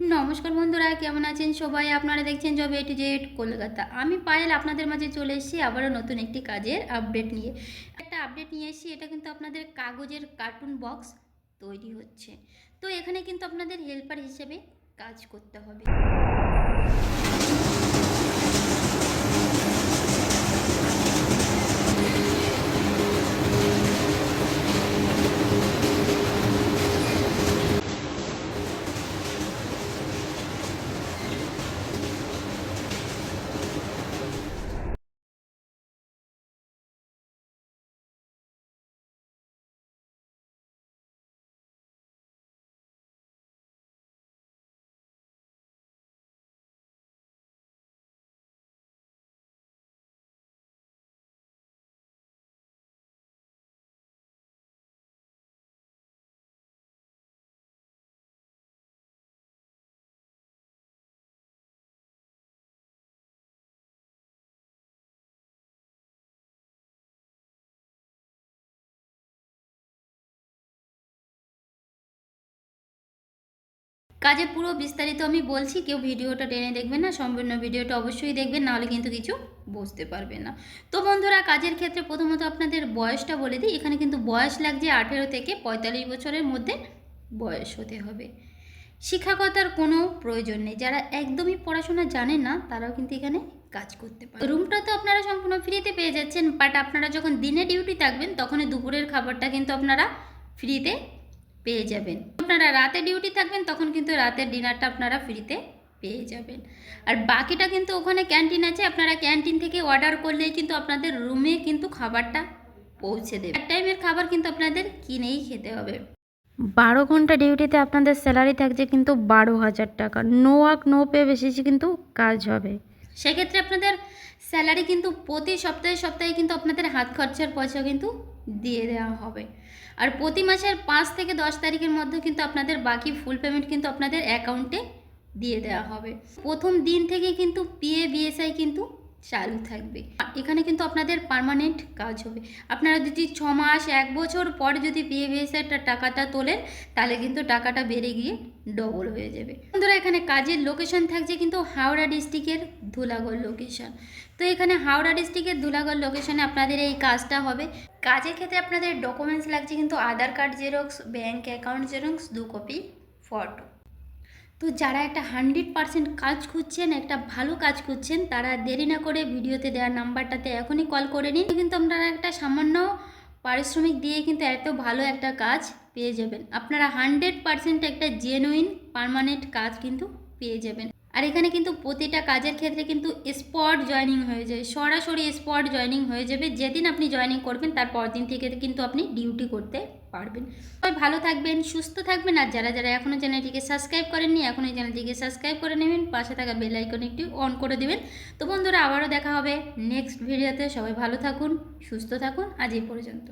নমস্কার বন্ধুরা, কেমন আছেন সবাই? আপনারা দেখছেন job A to Z Kolkata. আমি পায়েল আপনাদের মাঝে চলে এসেছি আবারও নতুন একটি কাজের আপডেট নিয়ে। একটা আপডেট নিয়ে এসেছি, এটা কিন্তু আপনাদের কাগজের কার্টুন বক্স তৈরি হচ্ছে। তো এখানে কিন্তু আপনাদের হেল্পার হিসেবে কাজ করতে হবে। কাজের পুরো বিস্তারিত আমি বলছি, কেউ ভিডিওটা টেনে দেখবেন না, সম্পূর্ণ ভিডিওটা অবশ্যই দেখবেন, নাহলে কিন্তু কিছু বুঝতে পারবে না। তো বন্ধুরা, কাজের ক্ষেত্রে প্রথমত আপনাদের বয়সটা বলে দিই, এখানে কিন্তু বয়স লাগছে আঠেরো থেকে পঁয়তাল্লিশ বছরের মধ্যে বয়স হতে হবে। শিক্ষাগতার কোনো প্রয়োজন নেই, যারা একদমই পড়াশোনা জানেন না, তারাও কিন্তু এখানে কাজ করতে পারে রুমটা তো আপনারা সম্পূর্ণ ফ্রিতে পেয়ে যাচ্ছেন, বাট আপনারা যখন দিনে ডিউটি থাকবেন তখন দুপুরের খাবারটা কিন্তু আপনারা ফ্রিতে পেয়ে যাবেন। আপনারা রাতে ডিউটি থাকবেন, তখন কিন্তু রাতের ডিনারটা আপনারা ফ্রিতে পেয়ে যাবেন। আর বাকিটা কিন্তু ওখানে ক্যান্টিন আছে, আপনারা ক্যান্টিন থেকে অর্ডার করলেই কিন্তু আপনাদের রুমে কিন্তু খাবারটা পৌঁছে দেবে। এক টাইমের খাবার কিন্তু আপনাদের কিনেই খেতে হবে। বারো ঘণ্টা ডিউটিতে আপনাদের স্যালারি থাকছে কিন্তু বারো হাজার টাকা। নো ওয়ার্ক নো পে বেশি কিন্তু কাজ হবে। সেক্ষেত্রে আপনাদের স্যালারি কিন্তু প্রতি সপ্তাহে সপ্তাহে কিন্তু আপনাদের হাত খরচার পয়সা কিন্তু দিয়ে দেওয়া হবে। আর প্রতি মাসের পাঁচ থেকে দশ তারিখের মধ্যে কিন্তু আপনাদের বাকি ফুল পেমেন্ট কিন্তু আপনাদের অ্যাকাউন্টে দিয়ে দেওয়া হবে। প্রথম দিন থেকে কিন্তু পিএ বিএসআই কিন্তু চালু থাকবে। এখানে কিন্তু আপনাদের পার্মানেন্ট কাজ হবে। আপনারা যদি ছ মাস, এক বছর পর যদি পিএ বিএসআইটা টাকাটা তোলেন, তাহলে কিন্তু টাকাটা বেড়ে গিয়ে ডবল হয়ে যাবে। বন্ধুরা, এখানে কাজের লোকেশন থাকছে কিন্তু হাওড়া ডিস্ট্রিক্টের ধুলাগড় লোকেশন তো এখানে হাওড়া ডিস্ট্রিক্টের ধুলাগড় লোকেশনে আপনাদের এই কাজটা হবে। কাজের ক্ষেত্রে আপনাদের ডকুমেন্টস লাগছে কিন্তু Aadhaar card xerox bank account xerox দু কপি ফটো তো যারা একটা হান্ড্রেড পারসেন্ট কাজ খুঁজছেন, একটা ভালো কাজ খুঁজছেন, তারা দেরি না করে ভিডিওতে দেওয়া নাম্বারটাতে এখনই কল করে নিন। কিন্তু আপনারা একটা সামান্য পারিশ্রমিক দিয়ে কিন্তু এত ভালো একটা কাজ পেয়ে যাবেন। আপনারা হান্ড্রেড পারসেন্ট একটা জেনুইন পারমানেন্ট কাজ কিন্তু পেয়ে যাবেন। আর এখানে কিন্তু প্রতিটা কাজের ক্ষেত্রে কিন্তু স্পট জয়নিং হয়ে যায়। সরাসরি স্পট জয়নিং হয়ে যাবে। যেদিন আপনি জয়নিং করবেন, তার পরদিন থেকে কিন্তু আপনি ডিউটি করতে পারবেন। সবাই ভালো থাকবেন, সুস্থ থাকবেন, আর যারা যারা এখনও চ্যানেলটিকে সাবস্ক্রাইব করেননি এখন এই চ্যানেলটিকে সাবস্ক্রাইব করে নেবেন। পাশে থাকা বেল আইকন একটি অন করে দেবেন। তো বন্ধুরা, আবারও দেখা হবে নেক্সট ভিডিওতে সবাই ভালো থাকুন, সুস্থ থাকুন। আজ এই পর্যন্ত।